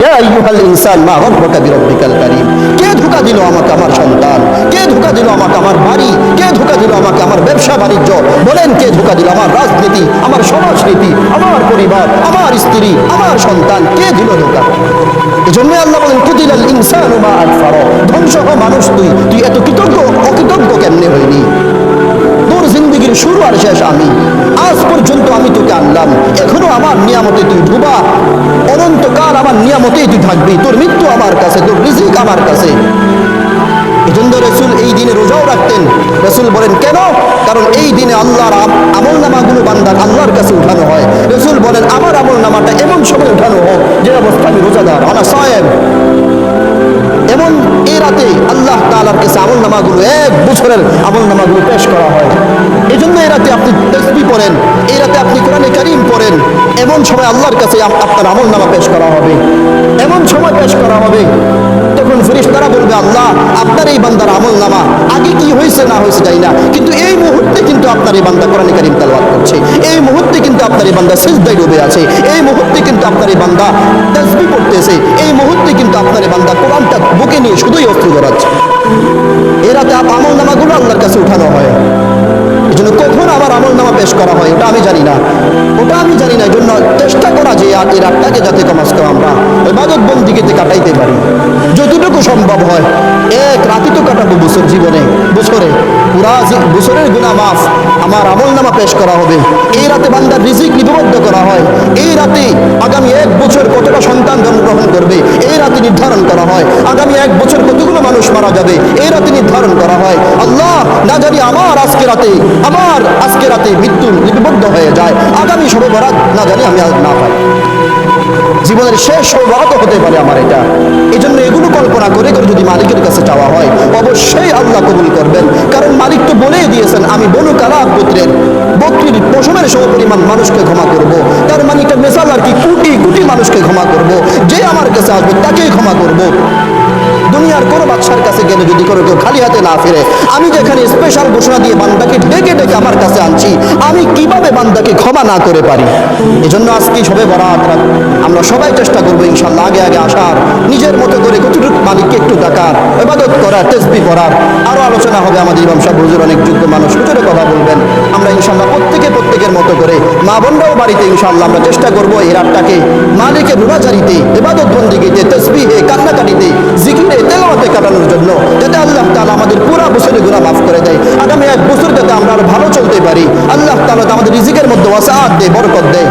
কে ধোকা দিল আমাকে আমার সন্তান? কে ধোকা দিল আমাকে আমার বাড়ি? কে ধোকা দিল আমাকে আমার ব্যবসা বাণিজ্য? বলেন, কে ধোকা দিল আমার রাজনীতি, আমার সমাজনীতি, আমার পরিবার, আমার স্ত্রী, আমার সন্তান? কে দিল ধোকা? এজন্য আল্লাহ বলেন, কুতিলাল ইনসানু ধ্বংস হ মানুষ তুই। তুই এত কৃতজ্ঞ, অকৃতজ্ঞ কেমনে হইনি তোর জিন্দগির শুরু আর শেষ আমি। আজ পর্যন্ত আমি তোকে আনলাম। এখনও আমার নিয়ামতে তুই ডুবা। অনন্তকাল আমার নিয়ামতেই তুই থাকবি। তোর মৃত্যু আমার কাছে, তোর রিজিক আমার কাছে। এজন্য রসুল এই দিনে রোজাও রাখতেন। রসুল বলেন, কেন? কারণ এই দিনে আল্লাহর আমল নামাগুলো বান্দার আল্লাহর কাছে উঠানো হয়। রসুল বলেন, আমার আমল নামাটা এমন সময় উঠানো হোক, যে অবস্থা আমি রোজাদার, আনা সাহেব এমন এই রাতে আল্লাহ তালার কাছে আমল নামাগুলো এক বছরের আমল নামাগুলো পেশ করা হয়। এই জন্য এই রাতে আপনি তসবি পড়েন এই রাতে আপনি কোরআনে কারিম পড়েন। এমন সময় আল্লাহর কাছে আপনার আমল নামা পেশ করা হবে। এমন সময় পেশ করা হবে, তখন ফেরেশতারা বলবে, আল্লাহ, আপনার এই বান্দার আমল নামা আগে কি হয়েছে না হয়েছে যাই না। কিন্তু এই মুহূর্তে কিন্তু আপনার এই বান্দা কোরআনে কারিম তালবাদ করছে। এই মুহূর্তে কিন্তু আপনার এই বান্দা সিজদায় ডুবে আছে। এই মুহূর্তে কিন্তু আপনার এই বান্দা তসবি পড়তেছে। এই মুহূর্তে কিন্তু আপনার এই বান্দা কোরআনটা বুকে নিয়ে শুধুই অস্ত্র ধরাচ্ছে এ রাতে আপ- আমল নামাগুলো আল্লাহর কাছে উঠানো হয়। এই জন্য কখন আমার আমল নামা পেশ করা না এই জন্য চেষ্টা করা যে আর এই রাতটাকে যাতে কমাস কম আমরা এবাদত বন্দিকেতে কাটাইতে পারি। যতটুকু সম্ভব হয়, এক রাতি তো কাটাবো বছর জীবনে, বছরে। পুরা বছরের গুণা মাফ আমার আমল নামা পেশ করা হবে। এই রাতে বান্দার রিজিক লিপিবদ্ধ করা হয়। এই রাতে আগামী এক বছর কতটা সন্তান জন্মগ্রহণ করবে, এই রাতে নির্ধারণ করা হয়। আগামী এক বছর কতগুলো মানুষ মারা যাবে, এই রাতে নির্ধারণ করা হয়। আল্লাহ না জানি আমার আজকে রাতে, আমার আজকে রাতে মৃত্যু লিপিবদ্ধ হয়ে যায়। বরাত না জানি, আমি আজ না পাই। জীবনের শেষ সৌভাগ্য হতে পারে আমার এটা। এই জন্য এগুলো কল্পনা করে করে যদি মালিকের কাছে চাওয়া হয়, অবশ্যই আল্লাহ কবুল করবেন। কারণ মালিক তো বলেই দিয়েছেন, আমি বনু কালা পুত্রের বকরির পশমের সমপরিমাণ মানুষকে ক্ষমা করব। তার মানে মেসাল আর কি, কোটি কোটি মানুষকে ক্ষমা করব। যে আমার কাছে আসবে, তাকেই ক্ষমা করব। দুনিয়ার কোনো বাদশার কাছে গেলে যদি কোনো কেউ খালি হাতে না ফিরে, আমি যেখানে স্পেশাল ঘোষণা দিয়ে বান্দাকে ডেকে ডেকে আমার কাছে আনছি। আমি কীভাবে বান্দাকে ক্ষমা না করে পারি? এজন্য আজকে সবে বরাত রাত। আমরা সবাই চেষ্টা করব ইনশাল্লাহ আগে আগে আসার। নিজের মতো করে কতটুকু মালিককে একটু ডাকার। এবাদত করার তেসবি পড়ার। আরও আলোচনা হবে আমাদের ইমাম সাহেব, হুজুর অনেক যোগ্য মানুষ, হুজুরে কথা বলবেন। আমরা ইনশাল্লাহ প্রত্যেকে প্রত্যেকের মতো করে মা বোনরাও বাড়িতে ইনশাল্লাহ আমরা চেষ্টা করব এই রাতটাকে মালিকের রুনাচারিতে এবাদত বন্দিগিতে তসবিহে কান্নাকাটিতে জন্য যাতে আল্লাহ তালা আমাদের পুরো বছরের গুণা মাফ করে দেয়। আগামী এক বছর যাতে আমরা আরও ভালো চলতে পারি। আল্লাহ তালা আমাদের রিজিকের মধ্যে ওয়াসাআত দেয়, বরকত দেয়।